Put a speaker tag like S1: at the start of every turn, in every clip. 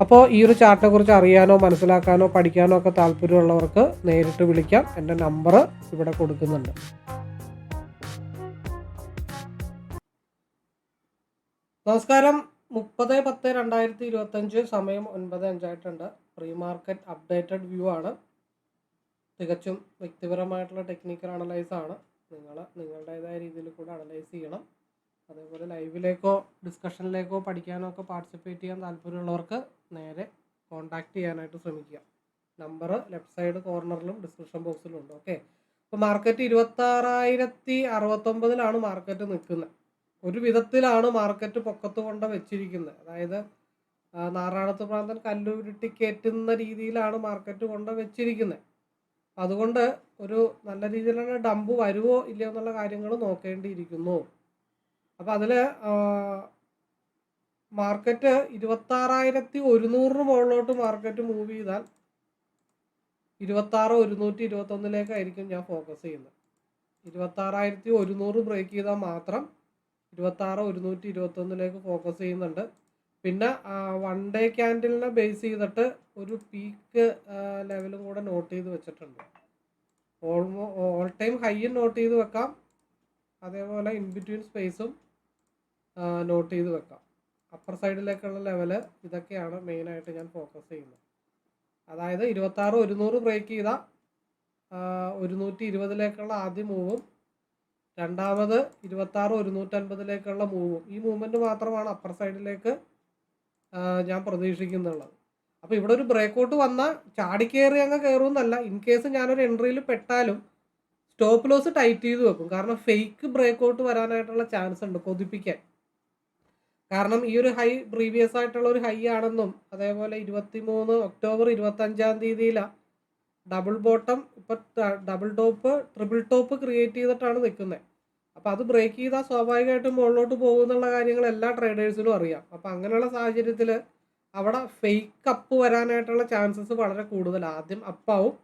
S1: അപ്പോൾ ഈ ഒരു ചാർട്ടിനെ കുറിച്ച് അറിയാനോ മനസ്സിലാക്കാനോ പഠിക്കാനോ ഒക്കെ താല്പര്യമുള്ളവർക്ക് നേരിട്ട് വിളിക്കാം. എന്റെ നമ്പർ ഇവിടെ കൊടുക്കുന്നുണ്ട്. നമസ്കാരം. മുപ്പത് പത്ത് രണ്ടായിരത്തി ഇരുപത്തഞ്ച് സമയം ഒൻപത് അഞ്ചായിട്ടുണ്ട്. പ്രീ മാർക്കറ്റ് അപ്ഡേറ്റഡ് വ്യൂ ആണ്. തികച്ചും വ്യക്തിപരമായിട്ടുള്ള ടെക്നിക്കൽ അനലൈസ് ആണ്. നിങ്ങൾ നിങ്ങളുടേതായ രീതിയിൽ കൂടെ അനലൈസ് ചെയ്യണം. അതേപോലെ ലൈവിലേക്കോ ഡിസ്കഷനിലേക്കോ പഠിക്കാനോ ഒക്കെ പാർട്ടിസിപ്പേറ്റ് ചെയ്യാൻ താല്പര്യമുള്ളവർക്ക് നേരെ കോൺടാക്ട് ചെയ്യാനായിട്ട് ശ്രമിക്കുക. നമ്പർ ലെഫ്റ്റ് സൈഡ് കോർണറിലും ഡിസ്ക്രിപ്ഷൻ ബോക്സിലും ഉണ്ട്. ഓക്കെ അപ്പോൾ മാർക്കറ്റ് ഇരുപത്താറായിരത്തി അറുപത്തൊമ്പതിലാണ് മാർക്കറ്റ് നിൽക്കുന്നത്. ഒരു വിധത്തിലാണ് മാർക്കറ്റ് പൊക്കത്ത് കൊണ്ട് വെച്ചിരിക്കുന്നത്. അതായത് നാറാണത്ത് പ്രാന്തൻ കല്ലുരുട്ടി കയറ്റുന്ന രീതിയിലാണ് മാർക്കറ്റ് കൊണ്ട് വെച്ചിരിക്കുന്നത്. അതുകൊണ്ട് ഒരു നല്ല രീതിയിലുള്ള ഡമ്പ് വരുമോ ഇല്ലയോ എന്നുള്ള കാര്യങ്ങൾ നോക്കേണ്ടിയിരിക്കുന്നു. അപ്പോൾ അതിൽ മാർക്കറ്റ് ഇരുപത്താറായിരത്തി ഒരുന്നൂറിന് മുകളിലോട്ട് മാർക്കറ്റ് മൂവ് ചെയ്താൽ ഇരുപത്താറ് ഒരുന്നൂറ്റി ഇരുപത്തൊന്നിലേക്കായിരിക്കും ഞാൻ ഫോക്കസ് ചെയ്യുന്നത്. ഇരുപത്താറായിരത്തി ഒരുന്നൂറ് ബ്രേക്ക് ചെയ്താൽ മാത്രം ഇരുപത്താറ് ഒരുന്നൂറ്റി ഇരുപത്തൊന്നിലേക്ക് ഫോക്കസ് ചെയ്യുന്നുണ്ട്. പിന്നെ വൺ ഡേ ക്യാൻഡിലിനെ ബേസ് ചെയ്തിട്ട് ഒരു പീക്ക് ലെവലും കൂടെ നോട്ട് ചെയ്ത് വെച്ചിട്ടുണ്ട്. ഓൾമോ ഓൾ ടൈം ഹൈയും നോട്ട് ചെയ്ത് വെക്കാം. അതേപോലെ ഇൻ ബിറ്റ്വീൻ സ്പേസും നോട്ട് ചെയ്ത് വെക്കാം. അപ്പർ സൈഡിലേക്കുള്ള ലെവൽ ഇതൊക്കെയാണ് മെയിനായിട്ട് ഞാൻ ഫോക്കസ് ചെയ്യുന്നത്. അതായത് ഇരുപത്താറ് ഒരുന്നൂറ് ബ്രേക്ക് ചെയ്ത ഒരുന്നൂറ്റി ഇരുപതിലേക്കുള്ള ആദ്യ മൂവും രണ്ടാമത് ഇരുപത്താറ് ഒരുന്നൂറ്റൻപതിലേക്കുള്ള മൂവും ഈ മൂവ്മെന്റ് മാത്രമാണ് അപ്പർ സൈഡിലേക്ക് ഞാൻ പ്രതീക്ഷിക്കുന്നുള്ളത്. അപ്പോൾ ഇവിടെ ഒരു ബ്രേക്കൗട്ട് വന്നാൽ ചാടിക്കയറി അങ്ങ് കയറുമെന്നല്ല ഇൻ കേസ് ഞാനൊരു എൻട്രിയിൽ പെട്ടാലും സ്റ്റോപ്പ് ലോസ് ടൈറ്റ് ചെയ്ത് വെക്കും. കാരണം ഫേക്ക് ബ്രേക്കൗട്ട് വരാനായിട്ടുള്ള ചാൻസ് ഉണ്ട് കൊതിപ്പിക്കാൻ. കാരണം ഈ ഒരു ഹൈ പ്രീവിയസ് ആയിട്ടുള്ള ഒരു ഹൈ ആണെന്നും അതേപോലെ ഇരുപത്തി മൂന്ന് ഒക്ടോബർ ഇരുപത്തഞ്ചാം തീയതിയിലാണ് ഡബിൾ ബോട്ടം ഇപ്പം double top triple top create ചെയ്തിട്ടാണ് നിൽക്കുന്നത് അപ്പോൾ അത് ബ്രേക്ക് ചെയ്താൽ സ്വാഭാവികമായിട്ടും മുകളിലോട്ട് പോകുന്നുള്ള കാര്യങ്ങൾ എല്ലാ ട്രേഡേഴ്സിനും അറിയാം. അപ്പോൾ അങ്ങനെയുള്ള സാഹചര്യത്തിൽ അവിടെ ഫേക്ക് അപ്പ് വരാനായിട്ടുള്ള ചാൻസസ് വളരെ കൂടുതലാണ് ആദ്യം അപ്പാവും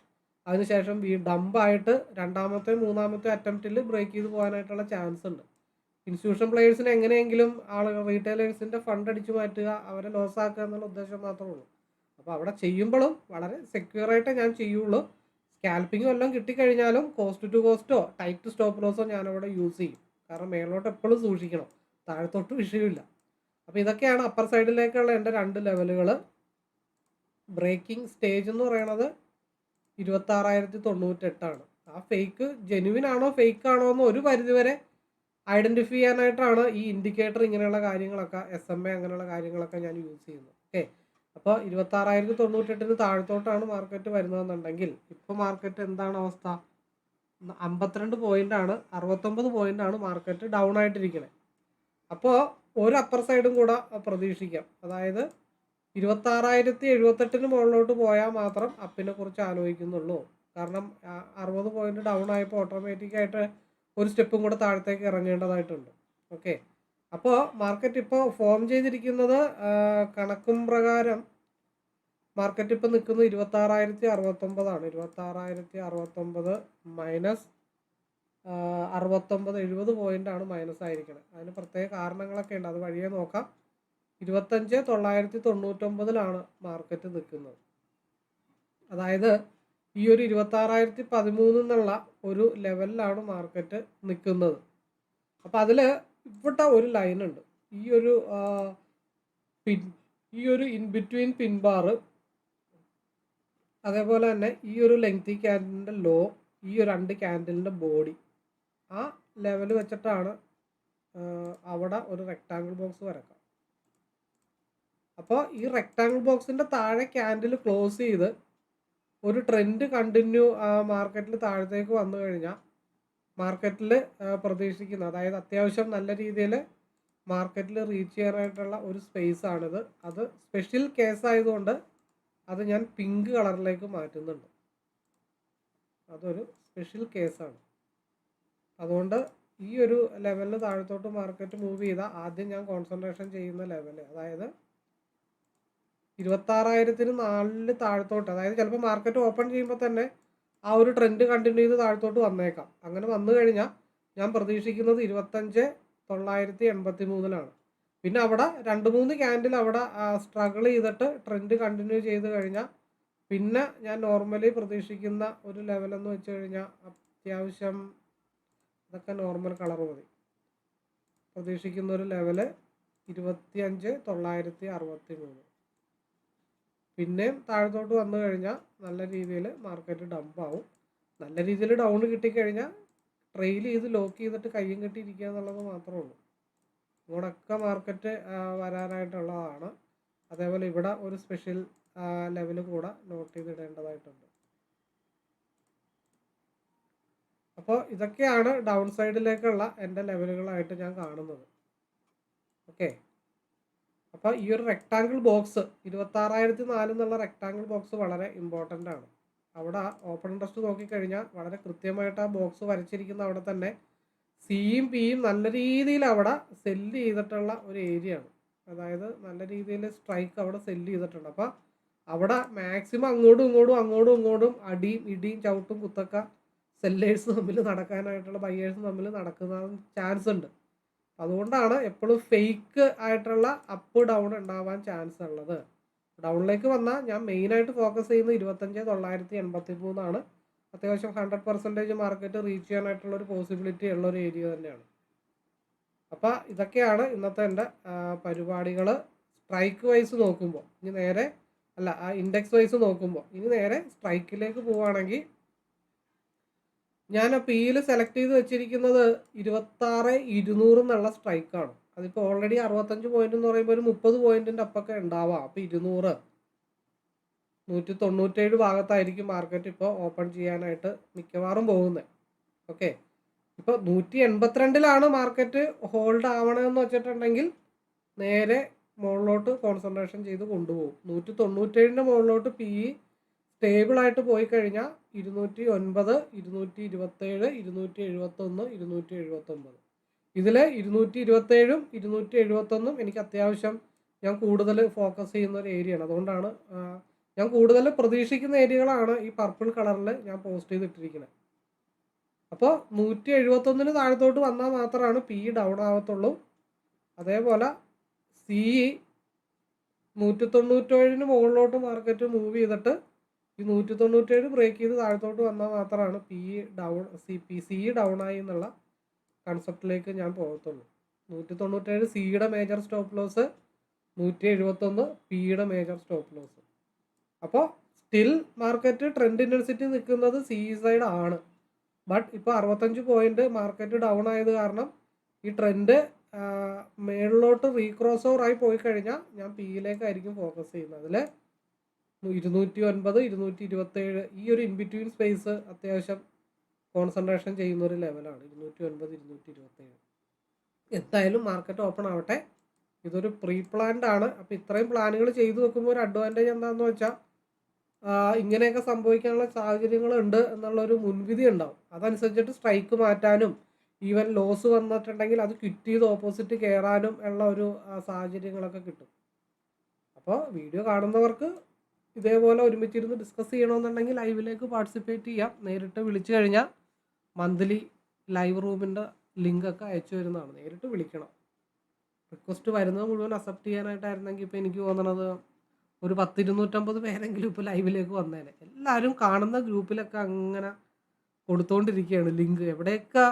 S1: അതിനുശേഷം വീ ഡംപായിട്ട് രണ്ടാമത്തെ മൂന്നാമത്തെ അറ്റംപ്റ്റിൽ ബ്രേക്ക് ചെയ്ത് പോകാനായിട്ടുള്ള ചാൻസ് ഉണ്ട്. ഇൻസ്റ്റിറ്റ്യൂഷൻ പ്ലേയേഴ്സിന് എങ്ങനെയെങ്കിലും ആളുകൾ റീറ്റെയിലേഴ്സിന്റെ ഫണ്ട് അടിച്ചു മാറ്റുക അവരെ ലോസ് ആക്കുക എന്നുള്ള ഉദ്ദേശം മാത്രമേ ഉള്ളൂ. അപ്പോൾ അവിടെ ചെയ്യുമ്പോഴും വളരെ സെക്യൂർ ആയിട്ടേ ഞാൻ ചെയ്യുള്ളൂ. സ്കാൽപ്പിംഗ് വല്ലതും കിട്ടിക്കഴിഞ്ഞാലും കോസ്റ്റ് ടു കോസ്റ്റോ ടൈറ്റ് സ്റ്റോപ്പ് ലോസോ ഞാനവിടെ യൂസ് ചെയ്യും. കാരണം മേളോട്ട് എപ്പോഴും സൂക്ഷിക്കണം. താഴത്തോട്ട് വിഷയമില്ല അപ്പോൾ ഇതൊക്കെയാണ് അപ്പർ സൈഡിലേക്കുള്ള എന്റെ രണ്ട് ലെവലുകൾ ബ്രേക്കിംഗ് സ്റ്റേജ് എന്ന് പറയണത് ഇരുപത്താറായിരത്തി തൊണ്ണൂറ്റെട്ടാണ്. ആ ഫേക്ക് ജെനുവിൻ ആണോ ഫേക്ക് ആണോ എന്ന് ഒരു പരിധിവരെ ഐഡന്റിഫൈ ചെയ്യാനായിട്ടാണ് ഈ ഇൻഡിക്കേറ്റർ ഇങ്ങനെയുള്ള കാര്യങ്ങളൊക്കെ എസ് എം എ അങ്ങനെയുള്ള കാര്യങ്ങളൊക്കെ ഞാൻ യൂസ് ചെയ്യുന്നത്. ഓക്കെ അപ്പോൾ ഇരുപത്താറായിരത്തി തൊണ്ണൂറ്റെട്ടിന് താഴത്തോട്ടാണ് മാർക്കറ്റ് വരുന്നതെന്നുണ്ടെങ്കിൽ ഇപ്പോൾ മാർക്കറ്റ് എന്താണ് അവസ്ഥ? അമ്പത്തിരണ്ട് പോയിന്റാണ് അറുപത്തൊമ്പത് ആണ് മാർക്കറ്റ് ഡൗൺ ആയിട്ടിരിക്കുന്നത് അപ്പോൾ ഒരു അപ്പർ സൈഡും കൂടെ പ്രതീക്ഷിക്കാം. അതായത് ഇരുപത്താറായിരത്തി എഴുപത്തെട്ടിന് മുകളിലോട്ട് പോയാൽ മാത്രം അപ്പിനെ കുറിച്ച് ആലോചിക്കുന്നുള്ളൂ. കാരണം അറുപത് പോയിന്റ് ഡൗൺ ആയപ്പോൾ ഓട്ടോമാറ്റിക്കായിട്ട് ഒരു സ്റ്റെപ്പും കൂടെ താഴത്തേക്ക് ഇറങ്ങേണ്ടതായിട്ടുണ്ട്. ഓക്കെ. അപ്പോൾ മാർക്കറ്റ് ഇപ്പോൾ ഫോം ചെയ്തിരിക്കുന്നത് കണക്കും പ്രകാരം മാർക്കറ്റ് ഇപ്പോൾ നിൽക്കുന്നത് ഇരുപത്താറായിരത്തി അറുപത്തൊമ്പതാണ് ഇരുപത്താറായിരത്തി അറുപത്തൊമ്പത് മൈനസ് അറുപത്തൊമ്പത് എഴുപത് പോയിന്റാണ് മൈനസ് ആയിരിക്കുന്നത് അതിന് പ്രത്യേക കാരണങ്ങളൊക്കെ ഉണ്ട്. അത് വഴിയെ നോക്കാം. ഇരുപത്തഞ്ച് തൊള്ളായിരത്തി തൊണ്ണൂറ്റൊമ്പതിലാണ് മാർക്കറ്റ് നിൽക്കുന്നത്. അതായത് ഈ ഒരു ഇരുപത്താറായിരത്തി പതിമൂന്ന് എന്നുള്ള ഒരു ലെവലിലാണ് മാർക്കറ്റ് നിൽക്കുന്നത്. അപ്പോൾ അതിൽ ഇവിടെ ഒരു ലൈനുണ്ട്. ഈ ഒരു പിൻ ഈ ഒരു ഇൻ ബിറ്റ്വീൻ പിൻ ബാർ അതേപോലെ തന്നെ ഈ ഒരു ലെങ്തി ക്യാൻഡിലിന്റെ ലോ ഈ ഒരു രണ്ട് ക്യാൻഡിലിന്റെ ബോഡി ആ ലെവൽ വെച്ചിട്ടാണ് അവിടെ ഒരു റെക്റ്റാങ്കിൾ ബോക്സ് വരക്കാം അപ്പോൾ ഈ റെക്റ്റാങ്കിൾ ബോക്സിന്റെ താഴെ ക്യാൻഡിൽ ക്ലോസ് ചെയ്ത് ഒരു ട്രെൻഡ് കണ്ടിന്യൂ മാർക്കറ്റിൽ താഴത്തേക്ക് വന്നു കഴിഞ്ഞാൽ മാർക്കറ്റിൽ പ്രതീക്ഷിക്കുന്ന അതായത് അത്യാവശ്യം നല്ല രീതിയിൽ മാർക്കറ്റിൽ റീച്ച് ചെയ്യാനായിട്ടുള്ള ഒരു സ്പേസ് ആണിത്. അത് സ്പെഷ്യൽ കേസ് ആയതുകൊണ്ട് അത് ഞാൻ പിങ്ക് കളറിലേക്ക് മാറ്റുന്നുണ്ട്. അതൊരു സ്പെഷ്യൽ കേസാണ് അതുകൊണ്ട് ഈ ഒരു ലെവലിന് താഴത്തോട്ട് മാർക്കറ്റ് മൂവ് ചെയ്താൽ ആദ്യം ഞാൻ കോൺസെൻട്രേഷൻ ചെയ്യുന്ന ലെവൽ അതായത് ഇരുപത്താറായിരത്തിന് നാലിൽ താഴത്തോട്ട് അതായത് ചിലപ്പോൾ മാർക്കറ്റ് ഓപ്പൺ ചെയ്യുമ്പോൾ തന്നെ ആ ഒരു ട്രെൻഡ് കണ്ടിന്യൂ ചെയ്ത് താഴത്തോട്ട് വന്നേക്കാം. അങ്ങനെ വന്നു കഴിഞ്ഞാൽ ഞാൻ പ്രതീക്ഷിക്കുന്നത് ഇരുപത്തഞ്ച് തൊള്ളായിരത്തി എൺപത്തി മൂന്നിലാണ് പിന്നെ അവിടെ രണ്ട് മൂന്ന് ക്യാൻഡിൽ അവിടെ സ്ട്രഗിൾ ചെയ്തിട്ട് ട്രെൻഡ് കണ്ടിന്യൂ ചെയ്ത് കഴിഞ്ഞാൽ പിന്നെ ഞാൻ നോർമലി പ്രതീക്ഷിക്കുന്ന ഒരു ലെവലെന്ന് വെച്ച് കഴിഞ്ഞാൽ അത്യാവശ്യം ഇതൊക്കെ നോർമൽ കളർ മതി. പ്രതീക്ഷിക്കുന്ന ഒരു ലെവൽ ഇരുപത്തി അഞ്ച് തൊള്ളായിരത്തി അറുപത്തി മൂന്ന് പിന്നെയും താഴത്തോട്ട് വന്നു കഴിഞ്ഞാൽ നല്ല രീതിയിൽ മാർക്കറ്റ് ഡംപ് ആവും. നല്ല രീതിയിൽ ഡൗൺ കിട്ടിക്കഴിഞ്ഞാൽ ട്രെയിൽ ചെയ്ത് ലോക്ക് ചെയ്തിട്ട് കയ്യും കെട്ടിയിരിക്കുക എന്നുള്ളത് മാത്രമേ ഉള്ളൂ. ഇവിടെയൊക്കെ മാർക്കറ്റ് വരാനായിട്ടുള്ളതാണ്. അതേപോലെ ഇവിടെ ഒരു സ്പെഷ്യൽ ലെവൽ കൂടെ നോട്ട് ചെയ്തിടേണ്ടതായിട്ടുണ്ട്. അപ്പോൾ ഇതൊക്കെയാണ് ഡൗൺ സൈഡിലേക്കുള്ള എന്റെ ലെവലുകളായിട്ട് ഞാൻ കാണുന്നത്. ഓക്കെ അപ്പോൾ ഈ ഒരു റെക്റ്റാങ്കിൾ ബോക്സ് ഇരുപത്താറായിരത്തി നാല് എന്നുള്ള റെക്റ്റാങ്കിൾ ബോക്സ് വളരെ ഇമ്പോർട്ടന്റ് ആണ്. അവിടെ ഓപ്പൺ ഇൻട്രസ്റ്റ് നോക്കിക്കഴിഞ്ഞാൽ വളരെ കൃത്യമായിട്ട് ആ ബോക്സ് വരച്ചിരിക്കുന്ന അവിടെ തന്നെ സിയും പിയും നല്ല രീതിയിൽ അവിടെ സെല്ല് ചെയ്തിട്ടുള്ള ഒരു ഏരിയ ആണ്. അതായത് നല്ല രീതിയിൽ സ്ട്രൈക്ക് അവിടെ സെല്ല് ചെയ്തിട്ടുണ്ട്. അപ്പോൾ അവിടെ മാക്സിമം അങ്ങോട്ടും ഇങ്ങോട്ടും അങ്ങോട്ടും ഇങ്ങോട്ടും അടിയും ഇടിയും ചവിട്ടും കുത്തക്ക സെല്ലേഴ്സ് തമ്മിൽ നടക്കാനായിട്ടുള്ള ബയ്യേഴ്സ് തമ്മിൽ നടക്കുന്ന ചാൻസ് ഉണ്ട്. അതുകൊണ്ടാണ് എപ്പോഴും ഫേക്ക് ആയിട്ടുള്ള അപ്പ് ഡൗൺ ഉണ്ടാവാൻ ചാൻസ് ഉള്ളത്. ഡൗണിലേക്ക് വന്നാൽ ഞാൻ മെയിനായിട്ട് ഫോക്കസ് ചെയ്യുന്നത് ഇരുപത്തഞ്ച് തൊള്ളായിരത്തി എൺപത്തി മൂന്നാണ് അത്യാവശ്യം ഹൺഡ്രഡ് പെർസെന്റേജ് മാർക്കറ്റ് റീച്ച് ചെയ്യാനായിട്ടുള്ള ഒരു പോസിബിലിറ്റി ഉള്ള ഒരു ഏരിയ തന്നെയാണ്. അപ്പോൾ ഇതൊക്കെയാണ് ഇന്നത്തെ എന്റെ പരിപാടികൾ സ്ട്രൈക്ക് വൈസ് നോക്കുമ്പോൾ ഇനി നേരെ അല്ല ആ ഇൻഡെക്സ് വൈസ് നോക്കുമ്പോൾ ഇനി നേരെ സ്ട്രൈക്കിലേക്ക് പോവുകയാണെങ്കിൽ ഞാൻ പിയിൽ സെലക്ട് ചെയ്ത് വെച്ചിരിക്കുന്നത് ഇരുപത്താറ് ഇരുന്നൂറ് എന്നുള്ള സ്ട്രൈക്കാണ് അതിപ്പോൾ ഓൾറെഡി അറുപത്തഞ്ച് പോയിന്റ് എന്ന് പറയുമ്പോൾ ഒരു മുപ്പത് പോയിന്റിന്റെ അപ്പൊക്കെ ഉണ്ടാവാം. അപ്പോൾ ഇരുന്നൂറ്. നൂറ്റി തൊണ്ണൂറ്റേഴ് ഭാഗത്തായിരിക്കും മാർക്കറ്റ് ഇപ്പോൾ ഓപ്പൺ ചെയ്യാനായിട്ട് മിക്കവാറും പോകുന്നത് ഓക്കെ ഇപ്പോൾ നൂറ്റി എൺപത്തിരണ്ടിലാണ് മാർക്കറ്റ് ഹോൾഡ് ആവണമെന്ന് വെച്ചിട്ടുണ്ടെങ്കിൽ നേരെ മുകളിലോട്ട് കോൺസെൻട്രേഷൻ ചെയ്ത് കൊണ്ടുപോകും. നൂറ്റി തൊണ്ണൂറ്റേഴിന്റെ മുകളിലോട്ട് പി ഇ സ്റ്റേബിളായിട്ട് പോയി കഴിഞ്ഞാൽ ഇരുന്നൂറ്റി ഒൻപത് ഇരുന്നൂറ്റി ഇരുപത്തേഴ് ഇരുന്നൂറ്റി എഴുപത്തൊന്ന് ഇരുന്നൂറ്റി എഴുപത്തൊമ്പത് ഇതിൽ ഇരുന്നൂറ്റി ഇരുപത്തേഴും ഇരുന്നൂറ്റി എഴുപത്തൊന്നും എനിക്ക് അത്യാവശ്യം ഞാൻ കൂടുതൽ ഫോക്കസ് ചെയ്യുന്ന ഒരു ഏരിയയാണ് അതുകൊണ്ടാണ് ഞാൻ കൂടുതൽ പ്രതീക്ഷിക്കുന്ന ഏരിയകളാണ് ഈ പർപ്പിൾ കളറിൽ ഞാൻ പോസ്റ്റ് ചെയ്തിട്ടിരിക്കുന്നത് അപ്പോൾ നൂറ്റി എഴുപത്തൊന്നിന് താഴത്തോട്ട് വന്നാൽ മാത്രമാണ് പി ഡൗൺ ആവത്തുള്ളൂ. അതേപോലെ സി നൂറ്റി തൊണ്ണൂറ്റേഴിന് മുകളിലോട്ട് മാർക്കറ്റ് മൂവ് ചെയ്തിട്ട് ഈ നൂറ്റി തൊണ്ണൂറ്റേഴ് ബ്രേക്ക് ചെയ്ത് താഴത്തോട്ട് വന്നാൽ മാത്രമാണ് P down C P C down ആയി എന്നുള്ള കൺസെപ്റ്റിലേക്ക് ഞാൻ പോകത്തുള്ളൂ. നൂറ്റി തൊണ്ണൂറ്റേഴ് സിയുടെ മേജർ സ്റ്റോപ്പ് ലോസ് നൂറ്റി എഴുപത്തൊന്ന് പിയുടെ മേജർ സ്റ്റോപ്പ് ലോസ് അപ്പോൾ സ്റ്റിൽ മാർക്കറ്റ് ട്രെൻഡ് ഇന്റൻസിറ്റി നിൽക്കുന്നത് സി സൈഡ് ആണ്. ബട്ട് ഇപ്പോൾ അറുപത്തഞ്ച് പോയിന്റ് മാർക്കറ്റ് ഡൗൺ ആയത് കാരണം ഈ ട്രെൻഡ് മേളിലോട്ട് റീക്രോസ് ഓവർ ആയി പോയി കഴിഞ്ഞാൽ ഞാൻ പിയിലേക്കായിരിക്കും ഫോക്കസ് ചെയ്യുന്നത്. അതിൽ ഇരുന്നൂറ്റി ഒൻപത് ഇരുന്നൂറ്റി ഇരുപത്തേഴ് ഈ ഒരു ഇൻബിറ്റ്വീൻ സ്പേസ് അത്യാവശ്യം കോൺസെൻട്രേഷൻ ചെയ്യുന്ന ഒരു ലെവലാണ് ഇരുന്നൂറ്റി ഒൻപത് ഇരുന്നൂറ്റി ഇരുപത്തേഴ് എന്തായാലും മാർക്കറ്റ് ഓപ്പൺ ആവട്ടെ. ഇതൊരു പ്രീ പ്ലാൻഡ് ആണ്. അപ്പോൾ ഇത്രയും പ്ലാനുകൾ ചെയ്തു വെക്കുമ്പോൾ ഒരു അഡ്വാന്റേജ് എന്താണെന്ന് വെച്ചാൽ ഇങ്ങനെയൊക്കെ സംഭവിക്കാനുള്ള സാഹചര്യങ്ങളുണ്ട് എന്നുള്ളൊരു മുൻവിധി ഉണ്ടാവും. അതനുസരിച്ചിട്ട് സ്ട്രൈക്ക് മാറ്റാനും ഈവൻ ലോസ് വന്നിട്ടുണ്ടെങ്കിൽ അത് ക്വിറ്റ് ചെയ്ത് ഓപ്പോസിറ്റ് കയറാനും ഉള്ള ഒരു സാഹചര്യങ്ങളൊക്കെ കിട്ടും. അപ്പോൾ വീഡിയോ കാണുന്നവർക്ക് ഇതേപോലെ ഒരുമിച്ചിരുന്ന് ഡിസ്കസ് ചെയ്യണമെന്നുണ്ടെങ്കിൽ ലൈവിലേക്ക് പാർട്ടിസിപ്പേറ്റ് ചെയ്യാം. നേരിട്ട് വിളിച്ചു കഴിഞ്ഞാൽ മന്ത്ലി ലൈവ് റൂമിന്റെ ലിങ്കൊക്കെ അയച്ചു വരുന്നതാണ് നേരിട്ട് വിളിക്കണം. റിക്വസ്റ്റ് വരുന്നത് മുഴുവൻ അക്സെപ്റ്റ് ചെയ്യാനായിട്ടായിരുന്നെങ്കിൽ ഇപ്പോൾ എനിക്ക് തോന്നണത് ഒരു പത്തിരുന്നൂറ്റമ്പത് പേരെങ്കിലും ഇപ്പോൾ ലൈവിലേക്ക് വന്നേനെ. എല്ലാവരും കാണുന്ന ഗ്രൂപ്പിലൊക്കെ അങ്ങനെ കൊടുത്തുകൊണ്ടിരിക്കുകയാണ് ലിങ്ക് എവിടെയൊക്കെ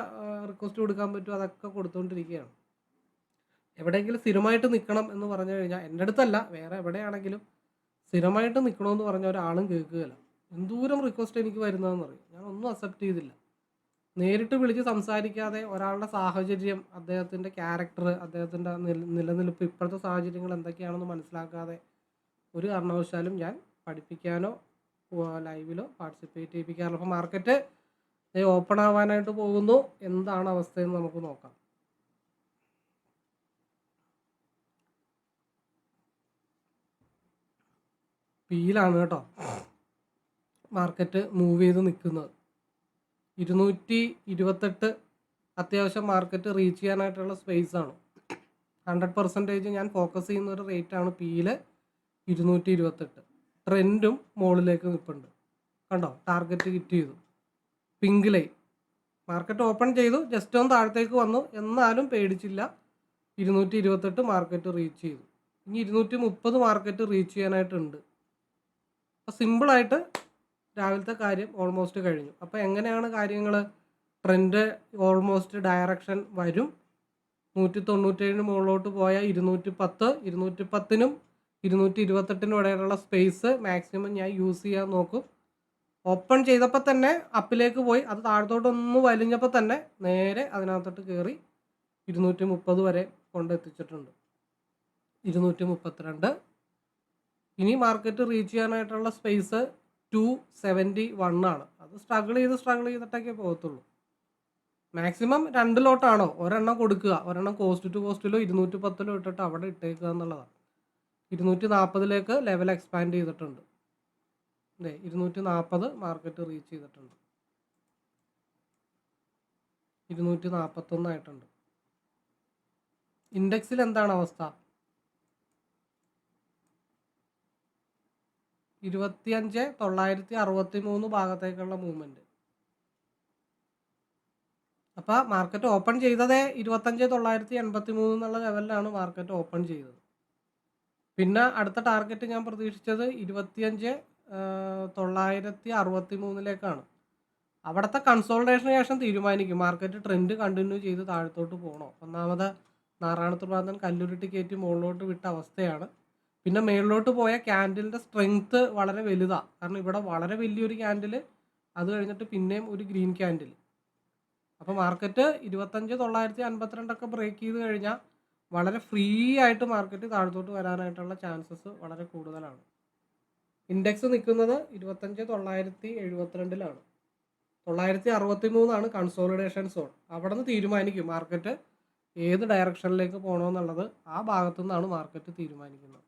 S1: റിക്വസ്റ്റ് കൊടുക്കാൻ പറ്റുമോ അതൊക്കെ കൊടുത്തുകൊണ്ടിരിക്കുകയാണ് എവിടെയെങ്കിലും സ്ഥിരമായിട്ട് നിൽക്കണം എന്ന് പറഞ്ഞു കഴിഞ്ഞാൽ എന്റെ അടുത്തല്ല വേറെ എവിടെയാണെങ്കിലും സ്ഥിരമായിട്ട് നിൽക്കണമെന്ന് പറഞ്ഞ ഒരാളും കേൾക്കുകയില്ല. എന്തോരം റിക്വസ്റ്റ് എനിക്ക് വരുന്നതെന്ന് അറിയാം ഞാൻ ഒന്നും അക്സെപ്റ്റ് ചെയ്തില്ല. നേരിട്ട് വിളിച്ച് സംസാരിക്കാതെ ഒരാളുടെ സാഹചര്യം അദ്ദേഹത്തിന്റെ ക്യാരക്ടർ അദ്ദേഹത്തിന്റെ നില നിലനിൽപ്പ് ഇപ്പോഴത്തെ സാഹചര്യങ്ങൾ എന്തൊക്കെയാണെന്ന് മനസ്സിലാക്കാതെ ഒരു കാരണവശാലും ഞാൻ പഠിപ്പിക്കാനോ ലൈവിലോ പാർട്ടിസിപ്പേറ്റ് ചെയ്യിപ്പിക്കാറില്ല. അപ്പോൾ മാർക്കറ്റ് ഓപ്പൺ ആവാനായിട്ട് പോകുന്നു. എന്താണ് അവസ്ഥയെന്ന് നമുക്ക് നോക്കാം. പിയിലാണ് കേട്ടോ. മാർക്കറ്റ് മൂവ് ചെയ്ത് നിൽക്കുന്നത് ഇരുന്നൂറ്റി ഇരുപത്തെട്ട് അത്യാവശ്യം മാർക്കറ്റ് റീച്ച് ചെയ്യാനായിട്ടുള്ള സ്പേസ് ആണ്. ഹൺഡ്രഡ് പെർസെന്റേജ് ഞാൻ ഫോക്കസ് ചെയ്യുന്ന ഒരു റേറ്റ് ആണ് പിയിൽ ഇരുന്നൂറ്റി ഇരുപത്തെട്ട്. ട്രെൻഡും മുകളിലേക്ക് നിൽപ്പുണ്ട് കണ്ടോ? ടാർഗറ്റ് ഹിറ്റ് ചെയ്തു. പിങ്ക് ലൈൻ മാർക്കറ്റ് ഓപ്പൺ ചെയ്തു. ജസ്റ്റ് ഒന്ന് താഴത്തേക്ക് വന്നു. എന്നാലും പേടിച്ചില്ല. ഇരുന്നൂറ്റി ഇരുപത്തെട്ട് മാർക്കറ്റ് റീച്ച് ചെയ്തു. ഇനി ഇരുന്നൂറ്റി മുപ്പത് മാർക്കറ്റ് റീച്ച് ചെയ്യാനായിട്ടുണ്ട്. അപ്പോൾ സിമ്പിളായിട്ട് രാവിലത്തെ കാര്യം ഓൾമോസ്റ്റ് കഴിഞ്ഞു. അപ്പോൾ എങ്ങനെയാണ് കാര്യങ്ങൾ ട്രെൻഡ് ഓൾമോസ്റ്റ് ഡയറക്ഷൻ വരും. നൂറ്റി തൊണ്ണൂറ്റേഴിന് മുകളിലോട്ട് പോയ ഇരുന്നൂറ്റി പത്ത് ഇരുന്നൂറ്റി പത്തിനും ഇരുന്നൂറ്റി ഇരുപത്തെട്ടിനും ഇടയിലുള്ള സ്പേസ് മാക്സിമം ഞാൻ യൂസ് ചെയ്യാൻ നോക്കും. ഓപ്പൺ ചെയ്തപ്പോൾ തന്നെ അപ്പിലേക്ക് പോയി. അത് താഴത്തോട്ടൊന്ന് വലിഞ്ഞപ്പോൾ തന്നെ നേരെ അതിനകത്തോട്ട് കയറി ഇരുന്നൂറ്റി മുപ്പത് വരെ കൊണ്ടെത്തിച്ചിട്ടുണ്ട് ഇരുന്നൂറ്റി മുപ്പത്തിരണ്ട് ഇനി മാർക്കറ്റ് റീച്ച് ചെയ്യാനായിട്ടുള്ള സ്പേസ് ടു സെവന്റി വൺ ആണ്. അത് സ്ട്രഗിൾ ചെയ്ത് സ്ട്രഗിൾ ചെയ്തിട്ടൊക്കെ പോകത്തുള്ളൂ. മാക്സിമം രണ്ട് ലോട്ടാണോ ഒരെണ്ണം കൊടുക്കുക. ഒരെണ്ണം കോസ്റ്റ് ടു കോസ്റ്റിലോ ഇരുന്നൂറ്റി പത്തിലോ ഇട്ടിട്ട് അവിടെ ഇട്ടേക്കുക എന്നുള്ളതാണ്. ഇരുന്നൂറ്റി നാൽപ്പതിലേക്ക് ലെവൽ എക്സ്പാൻഡ് ചെയ്തിട്ടുണ്ട്. അതെ ഇരുന്നൂറ്റി നാൽപ്പത് മാർക്കറ്റ് റീച്ച് ചെയ്തിട്ടുണ്ട്. ഇരുന്നൂറ്റി നാൽപ്പത്തൊന്നായിട്ടുണ്ട് ഇൻഡെക്സിൽ എന്താണ് അവസ്ഥ? ഇരുപത്തിയഞ്ച് തൊള്ളായിരത്തി അറുപത്തി മൂന്ന് ഭാഗത്തേക്കുള്ള മൂവ്മെന്റ് അപ്പോൾ മാർക്കറ്റ് ഓപ്പൺ ചെയ്തതേ ഇരുപത്തഞ്ച് തൊള്ളായിരത്തി എൺപത്തി മൂന്ന് എന്നുള്ള ലെവലിലാണ് മാർക്കറ്റ് ഓപ്പൺ ചെയ്തത്. പിന്നെ അടുത്ത ടാർഗറ്റ് ഞാൻ പ്രതീക്ഷിച്ചത് ഇരുപത്തിയഞ്ച് തൊള്ളായിരത്തി അറുപത്തി മൂന്നിലേക്കാണ് അവിടുത്തെ കൺസോൾട്ടേഷന് ശേഷം തീരുമാനിക്കും. മാർക്കറ്റ് ട്രെൻഡ് കണ്ടിന്യൂ ചെയ്ത് താഴത്തോട്ട് പോകണോ? ഒന്നാമത് നാറാണത്തുപാദൻ കല്ലുരുട്ടി കയറ്റി മുകളിലോട്ട് വിട്ട അവസ്ഥയാണ്. പിന്നെ മേളിലോട്ട് പോയ ക്യാൻഡിലിന്റെ സ്ട്രെങ്ത്ത് വളരെ വലുതാണ് കാരണം ഇവിടെ വളരെ വലിയൊരു ക്യാൻഡിൽ അത് കഴിഞ്ഞിട്ട് പിന്നെയും ഒരു ഗ്രീൻ ക്യാൻഡിൽ അപ്പോൾ മാർക്കറ്റ് ഇരുപത്തഞ്ച് തൊള്ളായിരത്തി അൻപത്തിരണ്ടൊക്കെ ബ്രേക്ക് ചെയ്ത് കഴിഞ്ഞാൽ വളരെ ഫ്രീ ആയിട്ട് മാർക്കറ്റ് താഴത്തോട്ട് വരാനായിട്ടുള്ള ചാൻസസ് വളരെ കൂടുതലാണ്. ഇൻഡെക്സ് നിൽക്കുന്നത് ഇരുപത്തഞ്ച് തൊള്ളായിരത്തി എഴുപത്തിരണ്ടിലാണ്. തൊള്ളായിരത്തി അറുപത്തി മൂന്നാണ് കൺസോളിഡേഷൻ സോൺ. അവിടെ നിന്ന് തീരുമാനിക്കും മാർക്കറ്റ് ഏത് ഡയറക്ഷനിലേക്ക് പോകണമെന്നുള്ളത് ആ ഭാഗത്തു നിന്നാണ് മാർക്കറ്റ് തീരുമാനിക്കുന്നത്.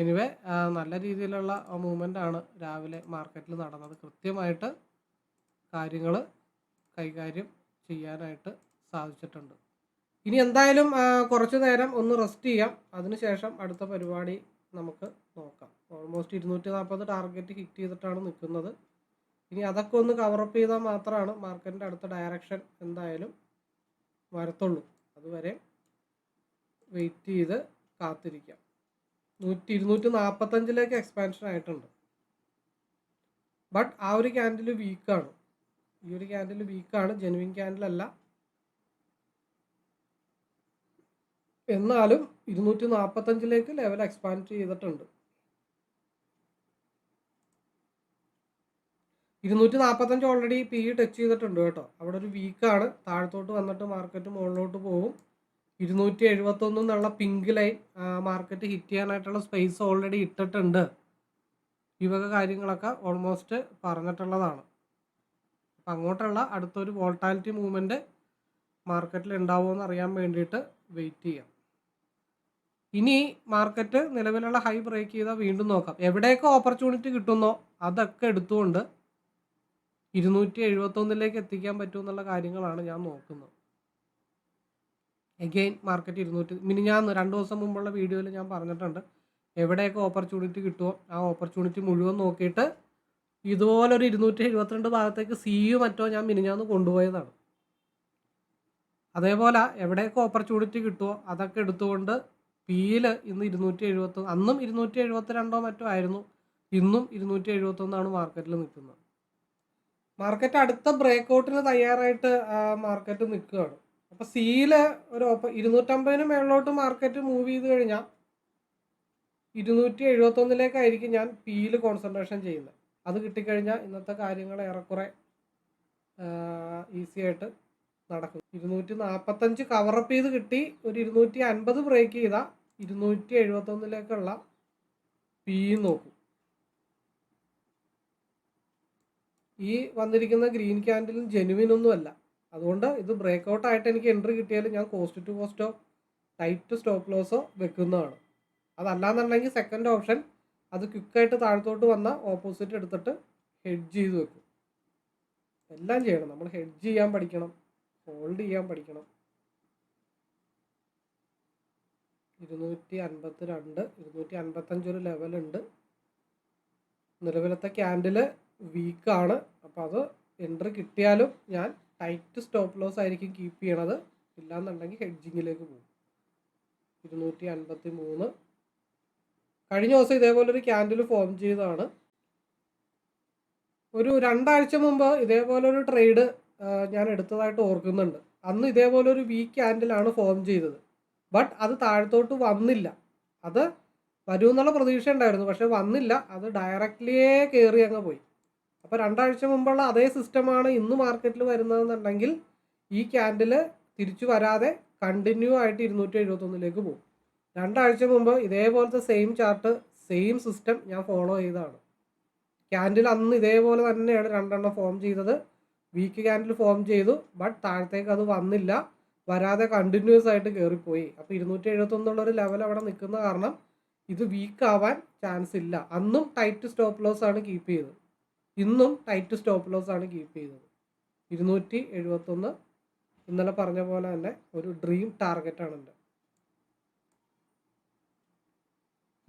S1: എനിവേ നല്ല രീതിയിലുള്ള മൂവ്മെന്റ് ആണ് രാവിലെ മാർക്കറ്റിൽ നടന്നത്. കൃത്യമായിട്ട് കാര്യങ്ങൾ കൈകാര്യം ചെയ്യാനായിട്ട് സാധിച്ചിട്ടുണ്ട്. ഇനി എന്തായാലും കുറച്ചു നേരം ഒന്ന് റെസ്റ്റ് ചെയ്യാം. അതിനുശേഷം അടുത്ത പരിപാടി നമുക്ക് നോക്കാം. ഓൾമോസ്റ്റ് ഇരുന്നൂറ്റി നാൽപ്പത് ടാർഗറ്റ് ഹിറ്റ് ചെയ്തിട്ടാണ് നിൽക്കുന്നത്. ഇനി അതൊക്കെ ഒന്ന് കവറപ്പ് ചെയ്താൽ മാത്രമാണ് മാർക്കറ്റിന്റെ അടുത്ത ഡയറക്ഷൻ എന്തായാലും വരത്തുള്ളൂ. അതുവരെ വെയിറ്റ് ചെയ്ത് കാത്തിരിക്കാം. നൂറ്റി ഇരുന്നൂറ്റി നാൽപ്പത്തഞ്ചിലേക്ക് എക്സ്പാൻഷൻ ആയിട്ടുണ്ട്. ബട്ട് ആ ഒരു ക്യാൻഡിൽ വീക്കാണ് ഈ ഒരു ക്യാൻഡിൽ വീക്കാണ് ജെനുവിൻ ക്യാൻഡിൽ അല്ല. എന്നാലും ഇരുന്നൂറ്റി നാൽപ്പത്തഞ്ചിലേക്ക് ലെവൽ എക്സ്പാൻഡ് ചെയ്തിട്ടുണ്ട്. ഇരുന്നൂറ്റി നാൽപ്പത്തഞ്ച് ഓൾറെഡി പി ടച്ച് ചെയ്തിട്ടുണ്ട് കേട്ടോ. അവിടെ ഒരു വീക്കാണ് താഴത്തോട്ട് വന്നിട്ട് മാർക്കറ്റ് മുകളിലോട്ട് പോകും. ഇരുന്നൂറ്റി എഴുപത്തൊന്ന് എന്നുള്ള പിങ്ക് ലൈൻ മാർക്കറ്റ് ഹിറ്റ് ചെയ്യാനായിട്ടുള്ള സ്പേസ് ഓൾറെഡി ഇട്ടിട്ടുണ്ട്. ഈ വക കാര്യങ്ങളൊക്കെ ഓൾമോസ്റ്റ് പറഞ്ഞിട്ടുള്ളതാണ്. അപ്പം അങ്ങോട്ടുള്ള അടുത്തൊരു വോൾട്ടാലിറ്റി മൂവ്മെന്റ് മാർക്കറ്റിൽ ഉണ്ടാവുമോ എന്ന് അറിയാൻ വേണ്ടിയിട്ട് വെയിറ്റ് ചെയ്യാം. ഇനി മാർക്കറ്റ് നിലവിലുള്ള ഹൈ ബ്രേക്ക് ചെയ്താൽ വീണ്ടും നോക്കാം. എവിടെയൊക്കെ ഓപ്പർച്യൂണിറ്റി കിട്ടുന്നോ അതൊക്കെ എടുത്തുകൊണ്ട് ഇരുന്നൂറ്റി എഴുപത്തൊന്നിലേക്ക് എത്തിക്കാൻ പറ്റുമെന്നുള്ള കാര്യങ്ങളാണ് ഞാൻ നോക്കുന്നത്. എഗെയിൻ മാർക്കറ്റ് ഇരുന്നൂറ്റി മിനിഞ്ഞാന്ന് രണ്ട് ദിവസം മുമ്പുള്ള വീഡിയോയിൽ ഞാൻ പറഞ്ഞിട്ടുണ്ട്. എവിടെയൊക്കെ ഓപ്പർച്യൂണിറ്റി കിട്ടുമോ ആ ഓപ്പർച്യൂണിറ്റി മുഴുവൻ നോക്കിയിട്ട് ഇതുപോലൊരു ഇരുന്നൂറ്റി എഴുപത്തിരണ്ട് ഭാഗത്തേക്ക് സിയു മറ്റോ ഞാൻ മിനിഞ്ഞാന്ന് കൊണ്ടുപോയതാണ്. അതേപോലെ എവിടെയൊക്കെ ഓപ്പർച്യൂണിറ്റി കിട്ടുമോ അതൊക്കെ എടുത്തുകൊണ്ട് പിയിൽ ഇന്ന് ഇരുന്നൂറ്റി എഴുപത്തി അന്നും ഇരുന്നൂറ്റി എഴുപത്തി രണ്ടോ മറ്റോ ആയിരുന്നു ഇന്നും ഇരുന്നൂറ്റി എഴുപത്തൊന്നാണ് മാർക്കറ്റിൽ നിൽക്കുന്നത്. മാർക്കറ്റ് അടുത്ത ബ്രേക്ക് ഔട്ടിന് തയ്യാറായിട്ട് മാർക്കറ്റ് നിൽക്കുകയാണ്. അപ്പോൾ സീൽ ഒരു ഇരുന്നൂറ്റമ്പതിന് മേളിലോട്ട് മാർക്കറ്റ് മൂവ് ചെയ്ത് കഴിഞ്ഞാൽ ഇരുന്നൂറ്റി എഴുപത്തൊന്നിലേക്കായിരിക്കും ഞാൻ പിയിൽ കോൺസെൻട്രേഷൻ ചെയ്യുന്നത് അത് കിട്ടിക്കഴിഞ്ഞാൽ ഇന്നത്തെ കാര്യങ്ങൾ ഏറെക്കുറെ ഈസി ആയിട്ട് നടക്കും. ഇരുന്നൂറ്റി നാൽപ്പത്തഞ്ച് കവറപ്പ് ചെയ്ത് കിട്ടി ഒരു ഇരുന്നൂറ്റി അൻപത് ബ്രേക്ക് ചെയ്താൽ ഇരുന്നൂറ്റി എഴുപത്തൊന്നിലേക്കുള്ള പി നോക്കും. ഈ വന്നിരിക്കുന്ന ഗ്രീൻ ക്യാൻഡിലും ജെനുവിൻ ഒന്നുമല്ല. അതുകൊണ്ട് ഇത് ബ്രേക്ക് ഔട്ട് ആയിട്ട് എനിക്ക് എൻട്രി കിട്ടിയാലും ഞാൻ കോസ്റ്റ് ടു കോസ്റ്റോ ടൈറ്റ് സ്റ്റോപ്പ് ലോസോ വെക്കുന്നതാണ്. അതല്ലാന്നുണ്ടെങ്കിൽ സെക്കൻഡ് ഓപ്ഷൻ അത് ക്വിക്കായിട്ട് താഴത്തോട്ട് വന്ന ഓപ്പോസിറ്റ് എടുത്തിട്ട് ഹെഡ്ജ് ചെയ്ത് വെക്കും. എല്ലാം ചെയ്യണം. നമ്മൾ ഹെഡ്ജ് ചെയ്യാൻ പഠിക്കണം. ഹോൾഡ് ചെയ്യാൻ പഠിക്കണം. ഇരുന്നൂറ്റി അൻപത്തി രണ്ട് ഇരുന്നൂറ്റി അൻപത്തഞ്ച് ഒരു ലെവലുണ്ട് നിലവിലത്തെ ക്യാൻഡിൽ വീക്കാണ് അപ്പോൾ അത് എൻട്രി കിട്ടിയാലും ഞാൻ ടൈറ്റ് സ്റ്റോപ്പ് ലോസ് ആയിരിക്കും കീപ്പ് ചെയ്യണത്. ഇല്ലാന്നുണ്ടെങ്കിൽ ഹെഡ്ജിങ്ങിലേക്ക് പോകും. ഇരുന്നൂറ്റി അൻപത്തി മൂന്ന് കഴിഞ്ഞ ദിവസം ഇതേപോലെ ഒരു ക്യാൻഡിൽ ഫോം ചെയ്തതാണ്. ഒരു രണ്ടാഴ്ച മുമ്പ് ഇതേപോലെ ഒരു ട്രേഡ് ഞാൻ എടുത്തതായിട്ട് ഓർക്കുന്നുണ്ട്. അന്ന് ഇതേപോലെ ഒരു വീക്ക് ക്യാൻഡിലാണ് ഫോം ചെയ്തത്. ബട്ട് അത് താഴത്തോട്ട് വന്നില്ല. അത് വരുമെന്നുള്ള പ്രതീക്ഷ ഉണ്ടായിരുന്നു പക്ഷെ വന്നില്ല. അത് ഡയറക്റ്റ്ലിയേ കയറി അങ്ങ് പോയി. അപ്പോൾ രണ്ടാഴ്ച മുമ്പുള്ള അതേ സിസ്റ്റമാണ് ഇന്ന് മാർക്കറ്റിൽ വരുന്നതെന്നുണ്ടെങ്കിൽ ഈ ക്യാൻഡിൽ തിരിച്ചു വരാതെ കണ്ടിന്യൂ ആയിട്ട് ഇരുന്നൂറ്റി എഴുപത്തൊന്നിലേക്ക് പോകും. രണ്ടാഴ്ച മുമ്പ് ഇതേപോലത്തെ സെയിം ചാർട്ട് സെയിം സിസ്റ്റം ഞാൻ ഫോളോ ചെയ്തതാണ്. ക്യാൻഡിൽ അന്ന് ഇതേപോലെ തന്നെയാണ് രണ്ടെണ്ണം ഫോം ചെയ്തത്. വീക്ക് ക്യാൻഡിൽ ഫോം ചെയ്തു ബട്ട് താഴത്തേക്ക് അത് വന്നില്ല. വരാതെ കണ്ടിന്യൂസ് ആയിട്ട് കയറിപ്പോയി അപ്പോൾ ഇരുന്നൂറ്റി എഴുപത്തൊന്നുള്ളൊരു ലെവൽ അവിടെ നിൽക്കുന്ന കാരണം ഇത് വീക്ക് ആവാൻ ചാൻസ് ഇല്ല. അന്നും ടൈറ്റ് സ്റ്റോപ്പ് ലോസ് ആണ് കീപ്പ് ചെയ്തത്. ഇന്നും ടൈറ്റ് സ്റ്റോപ്പ് ലോസ് ആണ് കീപ്പ് ചെയ്തത്. ഇരുന്നൂറ്റി എഴുപത്തൊന്ന് ഇന്നലെ പറഞ്ഞ പോലെ തന്നെ ഒരു ഡ്രീം ടാർഗറ്റ് ആണ് എന്റെ.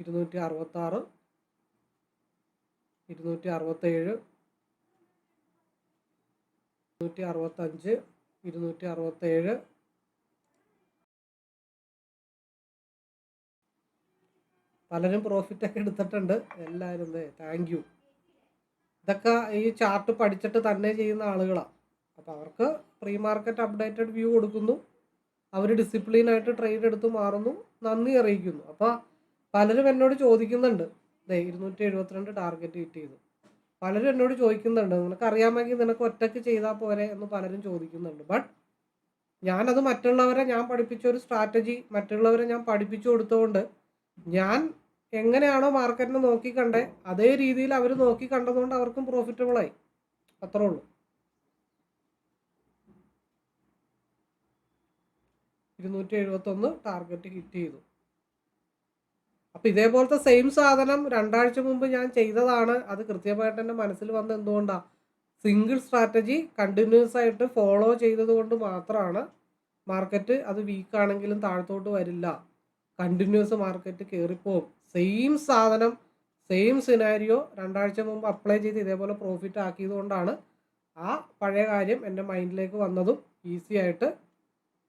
S1: ഇരുന്നൂറ്റി അറുപത്താറ് ഇരുന്നൂറ്റി അറുപത്തേഴ് ഇരുന്നൂറ്റി അറുപത്തഞ്ച് ഇരുന്നൂറ്റി അറുപത്തേഴ് പലരും പ്രോഫിറ്റ് ഒക്കെ എടുത്തിട്ടുണ്ട്. എല്ലാവരും താങ്ക് യു ഇതൊക്കെ ഈ ചാർട്ട് പഠിച്ചിട്ട് തന്നെ ചെയ്യുന്ന ആളുകളാണ് അപ്പോൾ അവർക്ക് പ്രീ മാർക്കറ്റ് അപ്ഡേറ്റഡ് വ്യൂ കൊടുക്കുന്നു അവർ ഡിസിപ്ലിനായിട്ട് ട്രേഡ് എടുത്ത് മാറുന്നു. നന്ദി അറിയിക്കുന്നു. അപ്പോൾ പലരും എന്നോട് ചോദിക്കുന്നുണ്ട്. ദേ ഇരുന്നൂറ്റി എഴുപത്തിരണ്ട് ടാർഗറ്റ് ഹിറ്റ് ചെയ്തു. പലരും എന്നോട് ചോദിക്കുന്നുണ്ട്. നിനക്ക് അറിയാമെങ്കിൽ നിനക്ക് ഒറ്റയ്ക്ക് ചെയ്താൽ പോരെ എന്ന് പലരും ചോദിക്കുന്നുണ്ട്. ബട്ട് ഞാനത് മറ്റുള്ളവരെ ഞാൻ പഠിപ്പിച്ച ഒരു സ്ട്രാറ്റജി മറ്റുള്ളവരെ ഞാൻ പഠിപ്പിച്ചു കൊടുത്തുകൊണ്ട് ഞാൻ എങ്ങനെയാണോ മാർക്കറ്റിനെ നോക്കി കണ്ടേ അതേ രീതിയിൽ അവർ നോക്കി കണ്ടതുകൊണ്ട് അവർക്കും പ്രോഫിറ്റബിൾ ആയി. അത്രേ ഉള്ളൂ. ഇരുന്നൂറ്റി എഴുപത്തൊന്ന് ടാർഗറ്റ് ഹിറ്റ് ചെയ്തു. അപ്പോൾ ഇതേപോലത്തെ സെയിം സാധനം രണ്ടാഴ്ച മുമ്പ് ഞാൻ ചെയ്തതാണ്. അത് കൃത്യമായിട്ട് എന്റെ മനസ്സിൽ വന്ന എന്തുകൊണ്ടാണ് സിംഗിൾ സ്ട്രാറ്റജി കണ്ടിന്യൂസ് ആയിട്ട് ഫോളോ ചെയ്തത് കൊണ്ട് മാത്രമാണ് മാർക്കറ്റ് അത് വീക്കാണെങ്കിലും താഴത്തോട്ട് വരില്ല. കണ്ടിന്യൂസ് മാർക്കറ്റ് കയറിപ്പോവും സെയിം സാധനം സെയിം സിനാരിയോ രണ്ടാഴ്ച മുമ്പ് അപ്ലൈ ചെയ്ത് ഇതേപോലെ പ്രോഫിറ്റ് ആക്കിയതുകൊണ്ടാണ് ആ പഴയ കാര്യം എന്റെ മൈൻഡിലേക്ക് വന്നതും ഈസി ആയിട്ട്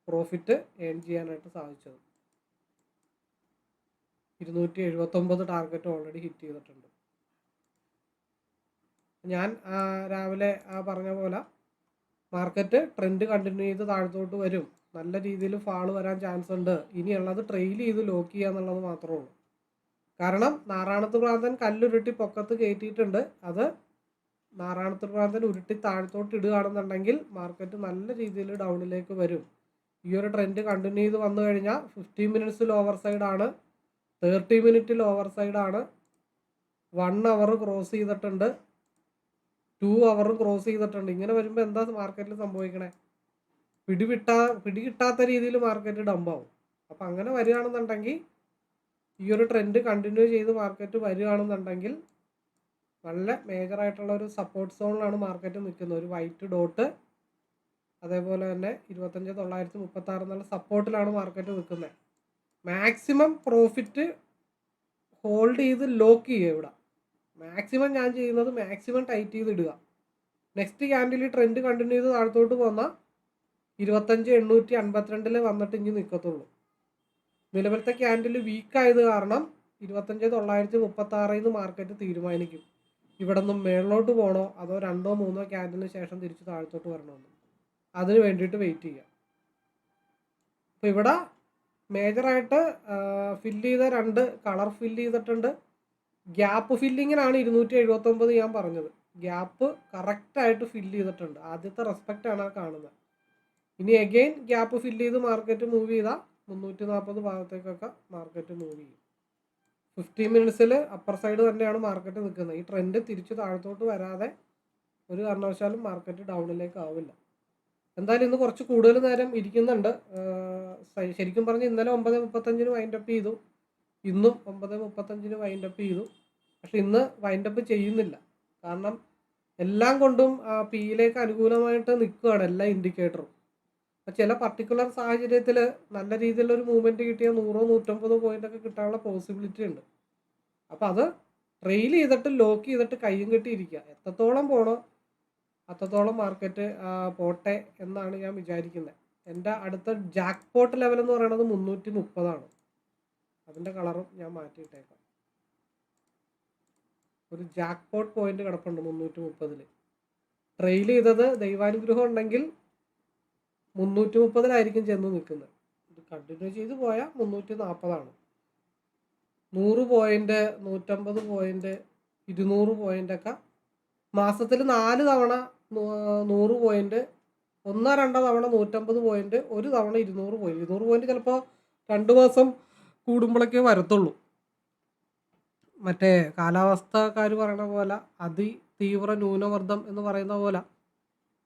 S1: പ്രോഫിറ്റ് ഏൺ ചെയ്യാനായിട്ട് സാധിച്ചത്. ഇരുന്നൂറ്റി എഴുപത്തൊമ്പത് ടാർഗറ്റ് ഓൾറെഡി ഹിറ്റ് ചെയ്തിട്ടുണ്ട്. ഞാൻ രാവിലെ ആ പറഞ്ഞ പോലെ മാർക്കറ്റ് ട്രെൻഡ് കണ്ടിന്യൂ ചെയ്ത് താഴത്തോട്ട് വരും. നല്ല രീതിയിൽ ഫാൾ വരാൻ ചാൻസ് ഉണ്ട്. ഇനിയുള്ളത് ട്രെയിൽ ചെയ്ത് ലോക്ക് ചെയ്യുക എന്നുള്ളത് മാത്രമേ ഉള്ളൂ. കാരണം നാറാണത്ത് പ്രാന്തൻ കല്ലുരുട്ടി പൊക്കത്ത് കയറ്റിയിട്ടുണ്ട് അത് നാറാണത്ത് പ്രാന്തൻ ഉരുട്ടി താഴത്തോട്ട് ഇടുകയാണെന്നുണ്ടെങ്കിൽ മാർക്കറ്റ് നല്ല രീതിയിൽ ഡൗണിലേക്ക് വരും. ഈ ഒരു ട്രെൻഡ് കണ്ടിന്യൂ ചെയ്ത് വന്നു കഴിഞ്ഞാൽ ഫിഫ്റ്റീൻ മിനിറ്റ്സിൽ ഓവർ സൈഡാണ് തേർട്ടി മിനിറ്റിൽ ഓവർ സൈഡാണ് വൺ അവർ ക്രോസ് ചെയ്തിട്ടുണ്ട്. ടു അവറും ക്രോസ് ചെയ്തിട്ടുണ്ട്. ഇങ്ങനെ വരുമ്പോൾ എന്താ മാർക്കറ്റിൽ സംഭവിക്കണേ? പിടിവിട്ടാ പിടികിട്ടാത്ത രീതിയിൽ മാർക്കറ്റ് ഡംപാവും അപ്പം അങ്ങനെ വരികയാണെന്നുണ്ടെങ്കിൽ ഈ ഒരു ട്രെൻഡ് കണ്ടിന്യൂ ചെയ്ത് മാർക്കറ്റ് വരികയാണെന്നുണ്ടെങ്കിൽ നല്ല മേജറായിട്ടുള്ള ഒരു സപ്പോർട്ട് സോണിലാണ് മാർക്കറ്റ് നിൽക്കുന്നത്. ഒരു വൈറ്റ് ഡോട്ട് അതേപോലെ തന്നെ ഇരുപത്തഞ്ച് തൊള്ളായിരത്തി മുപ്പത്തി ആറ് എന്നുള്ള സപ്പോർട്ടിലാണ് മാർക്കറ്റ് നിൽക്കുന്നത്. മാക്സിമം പ്രോഫിറ്റ് ഹോൾഡ് ചെയ്ത് ലോക്ക് ചെയ്യുക ഇവിടെ. മാക്സിമം ഞാൻ ചെയ്യുന്നത് മാക്സിമം ടൈറ്റ് ചെയ്ത് ഇടുക. നെക്സ്റ്റ് ക്യാൻഡിൽ ട്രെൻഡ് കണ്ടിന്യൂ ചെയ്ത് താഴത്തോട്ട് പോന്നാൽ ഇരുപത്തഞ്ച് എണ്ണൂറ്റി അൻപത്തിരണ്ടിൽ വന്നിട്ട് ഇനി നിൽക്കത്തുള്ളൂ. നിലവിലത്തെ ക്യാൻഡിൽ വീക്കായത് കാരണം ഇരുപത്തഞ്ച് തൊള്ളായിരത്തി മുപ്പത്തി ആറിൽ നിന്ന് മാർക്കറ്റ് തീരുമാനിക്കും. ഇവിടെ നിന്നും മേളിലോട്ട് പോകണോ അതോ രണ്ടോ മൂന്നോ ക്യാൻഡിലിന് ശേഷം തിരിച്ച് താഴത്തോട്ട് വരണമെന്ന്. അതിന് വേണ്ടിയിട്ട് വെയിറ്റ് ചെയ്യുക അപ്പോൾ ഇവിടെ മേജറായിട്ട് ഫില്ല് ചെയ്ത രണ്ട് കളർ ഫില്ല് ചെയ്തിട്ടുണ്ട്. ഗ്യാപ്പ് ഫില്ലിങ്ങിനാണ് ഇരുന്നൂറ്റി എഴുപത്തൊമ്പത് ഞാൻ പറഞ്ഞത്. ഗ്യാപ്പ് കറക്റ്റായിട്ട് ഫില്ല് ചെയ്തിട്ടുണ്ട്. ആദ്യത്തെ റെസ്പെക്റ്റ് ആണ് ആ കാണുന്നത്. ഇനി അഗെയിൻ ഗ്യാപ്പ് ഫില്ല് ചെയ്ത് മാർക്കറ്റ് മൂവ് ചെയ്താൽ മുന്നൂറ്റി നാൽപ്പത് ഭാഗത്തേക്കൊക്കെ മാർക്കറ്റ് മൂവ് ചെയ്യും. ഫിഫ്റ്റീൻ മിനിറ്റ്സിൽ അപ്പർ സൈഡ് തന്നെയാണ് മാർക്കറ്റ് നിൽക്കുന്നത്. ഈ ട്രെൻഡ് തിരിച്ച് താഴത്തോട്ട് വരാതെ ഒരു കാരണവശാലും മാർക്കറ്റ് ഡൗണിലേക്ക് ആവില്ല. എന്തായാലും ഇന്ന് കുറച്ച് കൂടുതൽ നേരം ഇരിക്കുന്നുണ്ട്. ശരിക്കും പറഞ്ഞ് ഇന്നലെ ഒമ്പത് മുപ്പത്തഞ്ചിന് വൈൻഡപ്പ് ചെയ്തു. ഇന്നും ഒമ്പത് മുപ്പത്തഞ്ചിന് വൈൻഡപ്പ് ചെയ്തു. പക്ഷെ ഇന്ന് വൈൻഡപ്പ് ചെയ്യുന്നില്ല. കാരണം എല്ലാം കൊണ്ടും പിയിലേക്ക് അനുകൂലമായിട്ട് നിൽക്കുകയാണ് എല്ലാ ഇൻഡിക്കേറ്ററും അപ്പോൾ ചില പർട്ടിക്കുലർ സാഹചര്യത്തിൽ നല്ല ഒരു മൂവ്മെന്റ് കിട്ടിയാൽ നൂറോ നൂറ്റമ്പതോ പോയിന്റ് ഒക്കെ കിട്ടാനുള്ള പോസിബിലിറ്റി ഉണ്ട്. അപ്പോൾ അത് ട്രെയിൽ ചെയ്തിട്ട് ലോക്ക് ചെയ്തിട്ട് കയ്യും കെട്ടിയിരിക്കുക എത്രത്തോളം പോണോ അത്രത്തോളം മാർക്കറ്റ് പോട്ടെ എന്നാണ് ഞാൻ വിചാരിക്കുന്നത് എന്റെ അടുത്ത ജാക്ക് പോട്ട് ലെവൽ എന്ന് പറയുന്നത് മുന്നൂറ്റി മുപ്പതാണ് അതിന്റെ കളറും ഞാൻ മാറ്റിയിട്ടേക്കാം. ഒരു ജാക്ക് പോട്ട് പോയിന്റ് കിടപ്പുണ്ട് മുന്നൂറ്റി മുപ്പതിൽ ട്രെയിൽ ചെയ്തത് ദൈവാനുഗ്രഹം ഉണ്ടെങ്കിൽ മുന്നൂറ്റി മുപ്പതിലായിരിക്കും ചെന്ന് നിൽക്കുന്നത്. ഇത് കണ്ടിന്യൂ ചെയ്ത് പോയാൽ മുന്നൂറ്റി നാൽപ്പതാണ് നൂറ് പോയിന്റ് നൂറ്റമ്പത് പോയിന്റ് ഇരുന്നൂറ് പോയിന്റൊക്കെ മാസത്തിൽ നാല് തവണ നൂറ് പോയിന്റ് ഒന്നോ രണ്ടോ തവണ നൂറ്റമ്പത് പോയിന്റ് ഒരു തവണ ഇരുന്നൂറ് പോയിന്റ് ഇരുന്നൂറ് പോയിന്റ് ചിലപ്പോൾ രണ്ട് മാസം കൂടുമ്പോഴൊക്കെ വരത്തുള്ളൂ. മറ്റേ കാലാവസ്ഥക്കാർ പറയണ പോലെ അതി തീവ്ര ന്യൂനമർദ്ദം എന്ന് പറയുന്ന പോലെ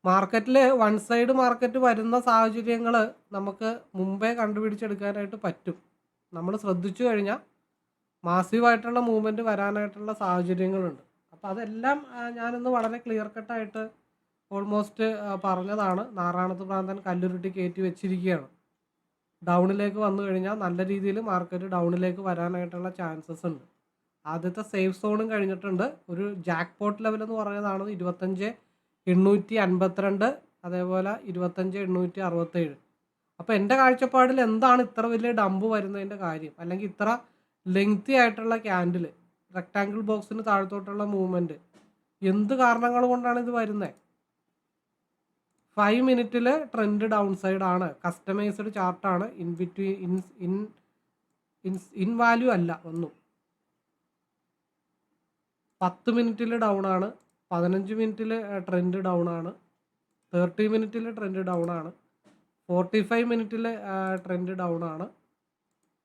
S1: മാർക്കറ്റിൽ വൺ സൈഡ് മാർക്കറ്റ് വരുന്ന സാഹചര്യങ്ങൾ നമുക്ക് മുമ്പേ കണ്ടുപിടിച്ചെടുക്കാനായിട്ട് പറ്റും. നമ്മൾ ശ്രദ്ധിച്ചു കഴിഞ്ഞാൽ മാസീവായിട്ടുള്ള മൂവ്മെന്റ് വരാനായിട്ടുള്ള സാഹചര്യങ്ങളുണ്ട്. അപ്പോൾ അതെല്ലാം ഞാനിന്ന് വളരെ ക്ലിയർ കട്ടായിട്ട് ഓൾമോസ്റ്റ് പറഞ്ഞതാണ്. നാറാണത്ത് പ്രാന്തൻ കല്ലുരുട്ടി കയറ്റി വെച്ചിരിക്കുകയാണ് ഡൗണിലേക്ക് വന്നു കഴിഞ്ഞാൽ നല്ല രീതിയിൽ മാർക്കറ്റ് ഡൗണിലേക്ക് വരാനായിട്ടുള്ള ചാൻസസ് ഉണ്ട്. ആദ്യത്തെ സേഫ് സോണും കഴിഞ്ഞിട്ടുണ്ട്. ഒരു ജാക്ക് പോട്ട് ലെവൽ എന്ന് പറയുന്നതാണ് ഇരുപത്തഞ്ച് എണ്ണൂറ്റി അൻപത്തിരണ്ട് അതേപോലെ ഇരുപത്തഞ്ച് എണ്ണൂറ്റി അറുപത്തേഴ് അപ്പോൾ എന്റെ കാഴ്ചപ്പാടിൽ എന്താണ് ഇത്ര വലിയ ഡമ്പ് വരുന്നതിന്റെ കാര്യം? അല്ലെങ്കിൽ ഇത്ര ലെങ്തി ആയിട്ടുള്ള ക്യാൻഡിൽ റെക്റ്റാങ്കിൾ ബോക്സിന് താഴത്തോട്ടുള്ള മൂവ്മെന്റ് എന്ത് കാരണങ്ങൾ കൊണ്ടാണ് ഇത് വരുന്നത് ഫൈവ് മിനിറ്റിൽ ട്രെൻഡ് ഡൗൺ സൈഡ് ആണ്. Customised ചാർട്ടാണ് in between in in in value അല്ല ഒന്നും. പത്ത് മിനിറ്റിൽ ഡൗൺ ആണ്. പതിനഞ്ച് മിനിറ്റിൽ ട്രെൻഡ് ഡൗൺ ആണ്. തേർട്ടി മിനിറ്റിൽ ട്രെൻഡ് ഡൗൺ ആണ്. ഫോർട്ടി ഫൈവ് മിനിറ്റിൽ ട്രെൻഡ് ഡൗൺ ആണ്.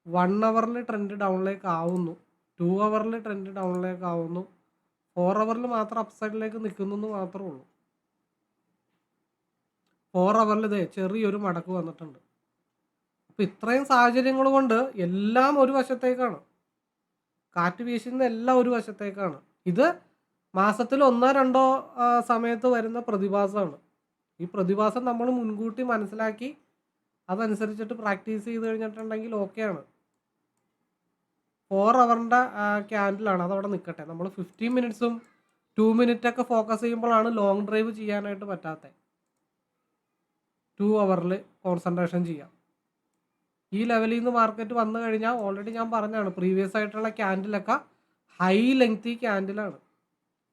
S1: വൺ അവറിൽ ട്രെൻഡ് ഡൗണിലേക്ക് ആവുന്നു. ടു അവറിൽ ട്രെൻഡ് ഡൗണിലേക്ക് ആവുന്നു. ഫോർ അവറിൽ മാത്രം അപ്സൈഡിലേക്ക് നിൽക്കുന്നു എന്ന് മാത്രമേ ഉള്ളൂ. ഫോർ അവറിൽ ഇതേ ചെറിയൊരു മടക്ക് വന്നിട്ടുണ്ട്. അപ്പം ഇത്രയും സാഹചര്യങ്ങൾ കൊണ്ട് എല്ലാം ഒരു വശത്തേക്കാണ്. കാറ്റ് വീശുന്ന എല്ലാം ഒരു വശത്തേക്കാണ്. ഇത് മാസത്തിൽ ഒന്നോ രണ്ടോ സമയത്ത് വരുന്ന പ്രതിഭാസമാണ്. ഈ പ്രതിഭാസം നമ്മൾ മുൻകൂട്ടി മനസ്സിലാക്കി അതനുസരിച്ചിട്ട് പ്രാക്ടീസ് ചെയ്ത് കഴിഞ്ഞിട്ടുണ്ടെങ്കിൽ ഓക്കെയാണ്. ഫോർ അവറിന്റെ ക്യാൻഡിലാണ് അതവിടെ നിൽക്കട്ടെ നമ്മൾ ഫിഫ്റ്റീൻ മിനിറ്റ്സും ടു മിനിറ്റൊക്കെ ഫോക്കസ് ചെയ്യുമ്പോഴാണ് ലോങ് ഡ്രൈവ് ചെയ്യാനായിട്ട് പറ്റാത്തത് ടു അവറിൽ കോൺസെൻട്രേഷൻ ചെയ്യാം. ഈ ലെവലിൽ നിന്ന് മാർക്കറ്റ് വന്നു കഴിഞ്ഞാൽ ഓൾറെഡി ഞാൻ പറഞ്ഞാണ് പ്രീവിയസ് ആയിട്ടുള്ള ക്യാൻഡിലൊക്കെ ഹൈ ലെങ്തി ക്യാൻഡിലാണ്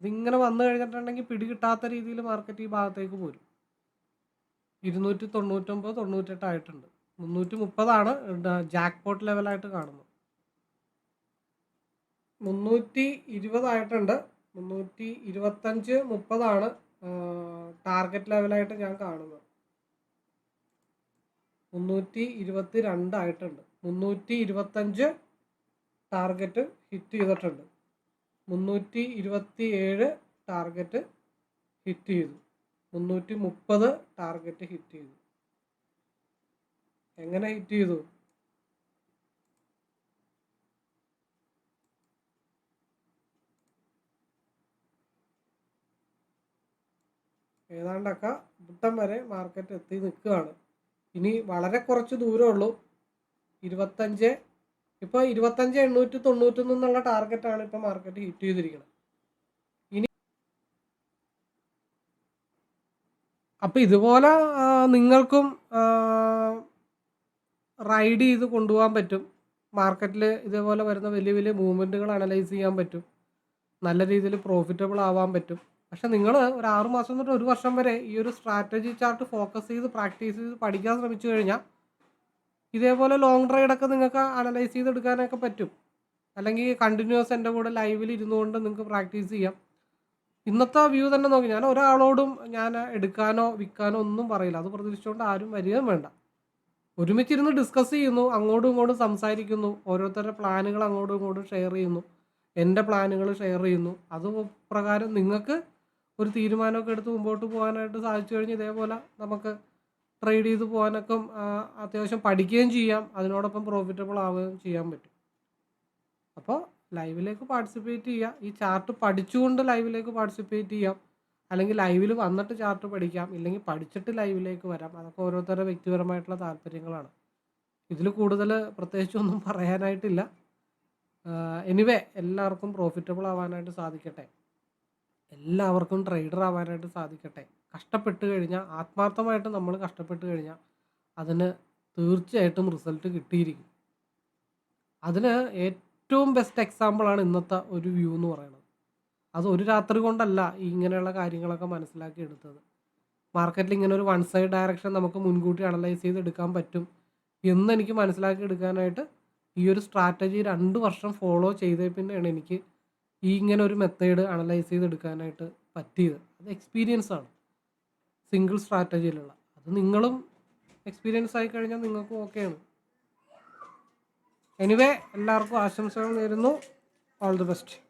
S1: ഇതിങ്ങനെ വന്നു കഴിഞ്ഞിട്ടുണ്ടെങ്കിൽ പിടികിട്ടാത്ത രീതിയിൽ മാർക്കറ്റ് ഈ ഭാഗത്തേക്ക് പോരും. ഇരുന്നൂറ്റി തൊണ്ണൂറ്റൊമ്പത് തൊണ്ണൂറ്റെട്ട് ആയിട്ടുണ്ട്. മുന്നൂറ്റി മുപ്പതാണ് ജാക്ക് പോട്ട് ലെവലായിട്ട് കാണുന്നത്. മുന്നൂറ്റി ഇരുപതായിട്ടുണ്ട് മുന്നൂറ്റി ഇരുപത്തഞ്ച് മുപ്പതാണ് ടാർഗറ്റ് ലെവലായിട്ട് ഞാൻ കാണുന്നത്. മുന്നൂറ്റി ഇരുപത്തി രണ്ടായിട്ടുണ്ട് മുന്നൂറ്റി ഇരുപത്തഞ്ച് ടാർഗറ്റ് ഹിറ്റ് ചെയ്തിട്ടുണ്ട്. മുന്നൂറ്റി ഇരുപത്തി ഏഴ് ടാർഗറ്റ് ഹിറ്റ് ചെയ്തു. മുന്നൂറ്റി മുപ്പത് ടാർഗറ്റ് ഹിറ്റ് ചെയ്തു. എങ്ങനെ ഹിറ്റ് ചെയ്തു? ഏതാണ്ടൊക്കെ ഇവിടം വരെ മാർക്കറ്റ് എത്തി നിൽക്കുകയാണ്. ഇനി വളരെ കുറച്ച് ദൂരമേ ഉള്ളൂ ഇരുപത്തഞ്ച് ഇപ്പോൾ ഇരുപത്തഞ്ച് എണ്ണൂറ്റി തൊണ്ണൂറ്റൊന്ന് എന്നുള്ള ടാർഗറ്റാണ് ഇപ്പോൾ മാർക്കറ്റ് ഹിറ്റ് ചെയ്തിരിക്കുന്നത് ഇനി അപ്പം ഇതുപോലെ നിങ്ങൾക്കും റൈഡ് ചെയ്ത് കൊണ്ടുപോകാൻ പറ്റും. മാർക്കറ്റിൽ ഇതേപോലെ വരുന്ന വലിയ വലിയ മൂവ്മെന്റുകൾ അനലൈസ് ചെയ്യാൻ പറ്റും. നല്ല രീതിയിൽ പ്രോഫിറ്റബിൾ ആവാൻ പറ്റും. പക്ഷെ നിങ്ങൾ ഒരു ആറുമാസം തൊട്ട് ഒരു വർഷം വരെ ഈ ഒരു സ്ട്രാറ്റജി ചാർട്ട് ഫോക്കസ് ചെയ്ത് പ്രാക്ടീസ് ചെയ്ത് പഠിക്കാൻ ശ്രമിച്ചു കഴിഞ്ഞാൽ ഇതേപോലെ ലോങ് റൈഡൊക്കെ നിങ്ങൾക്ക് അനലൈസ് ചെയ്തെടുക്കാനൊക്കെ പറ്റും. അല്ലെങ്കിൽ കണ്ടിന്യൂസ് എന്റെ കൂടെ ലൈവിൽ ഇരുന്നുകൊണ്ട് നിങ്ങൾക്ക് പ്രാക്ടീസ് ചെയ്യാം. ഇന്നത്തെ വ്യൂ തന്നെ നോക്കി. ഞാൻ ഒരാളോടും ഞാൻ എടുക്കാനോ വിൽക്കാനോ ഒന്നും പറയില്ല. അത് പ്രതീക്ഷിച്ചുകൊണ്ട് ആരും വരികയും വേണ്ട. ഒരുമിച്ചിരുന്ന് ഡിസ്കസ് ചെയ്യുന്നു. അങ്ങോട്ടും ഇങ്ങോട്ടും സംസാരിക്കുന്നു. ഓരോരുത്തരുടെ പ്ലാനുകൾ അങ്ങോട്ടും ഇങ്ങോട്ടും ഷെയർ ചെയ്യുന്നു. എന്റെ പ്ലാനുകൾ ഷെയർ ചെയ്യുന്നു. അത് പ്രകാരം നിങ്ങൾക്ക് ഒരു തീരുമാനമൊക്കെ എടുത്ത് മുമ്പോട്ട് പോകാനായിട്ട് സാധിച്ചു കഴിഞ്ഞ് ഇതേപോലെ നമുക്ക് ട്രേഡ് ചെയ്ത് പോകാനൊക്കെ അത്യാവശ്യം പഠിക്കുകയും ചെയ്യാം. അതിനോടൊപ്പം പ്രോഫിറ്റബിൾ ആവുകയും ചെയ്യാൻ പറ്റും. അപ്പോൾ ലൈവിലേക്ക് പാർട്ടിസിപ്പേറ്റ് ചെയ്യുക ഈ ചാർട്ട് പഠിച്ചുകൊണ്ട് ലൈവിലേക്ക് പാർട്ടിസിപ്പേറ്റ് ചെയ്യാം. അല്ലെങ്കിൽ ലൈവിൽ വന്നിട്ട് ചാർട്ട് പഠിക്കാം. ഇല്ലെങ്കിൽ പഠിച്ചിട്ട് ലൈവിലേക്ക് വരാം. അതൊക്കെ ഓരോരുത്തരുടെ വ്യക്തിപരമായിട്ടുള്ള താല്പര്യങ്ങളാണ്. ഇതിൽ കൂടുതൽ പ്രത്യേകിച്ച് ഒന്നും പറയാനായിട്ടില്ല എനിവേ എല്ലാവർക്കും പ്രോഫിറ്റബിൾ ആവാനായിട്ട് സാധിക്കട്ടെ. എല്ലാവർക്കും ട്രേഡർ ആവാനായിട്ട് സാധിക്കട്ടെ. കഷ്ടപ്പെട്ട് കഴിഞ്ഞാൽ ആത്മാർത്ഥമായിട്ട് നമ്മൾ കഷ്ടപ്പെട്ട് കഴിഞ്ഞാൽ അതിന് തീർച്ചയായിട്ടും റിസൾട്ട് കിട്ടിയിരിക്കും. അതിന് ഏറ്റവും ബെസ്റ്റ് എക്സാമ്പിളാണ് ഇന്നത്തെ ഒരു വ്യൂ എന്ന് പറയുന്നത്. അത് ഒരു രാത്രി കൊണ്ടല്ല ഇങ്ങനെയുള്ള കാര്യങ്ങളൊക്കെ മനസ്സിലാക്കി എടുത്തത്. മാർക്കറ്റിൽ ഇങ്ങനെ ഒരു വൺ സൈഡ് ഡയറക്ഷൻ നമുക്ക് മുൻകൂട്ടി അനലൈസ് ചെയ്ത് എടുക്കാൻ പറ്റും എന്ന് എനിക്ക് മനസ്സിലാക്കി എടുക്കാനായിട്ട് ഈ ഒരു സ്ട്രാറ്റജി രണ്ട് വർഷം ഫോളോ ചെയ്തേ പിന്നെയാണ് എനിക്ക് ഈ ഇങ്ങനെ ഒരു മെത്തേഡ് അനലൈസ് ചെയ്ത് എടുക്കാനായിട്ട് പറ്റിയത്. അത് എക്സ്പീരിയൻസ് ആണ്. സിംഗിൾ സ്ട്രാറ്റജിയിലുള്ള. അത് നിങ്ങളും എക്സ്പീരിയൻസ് ആയി കഴിഞ്ഞാൽ നിങ്ങൾക്കും ഓക്കെയാണ്. എനിവേ എല്ലാവർക്കും ആശംസകൾ നേരുന്നു. All the best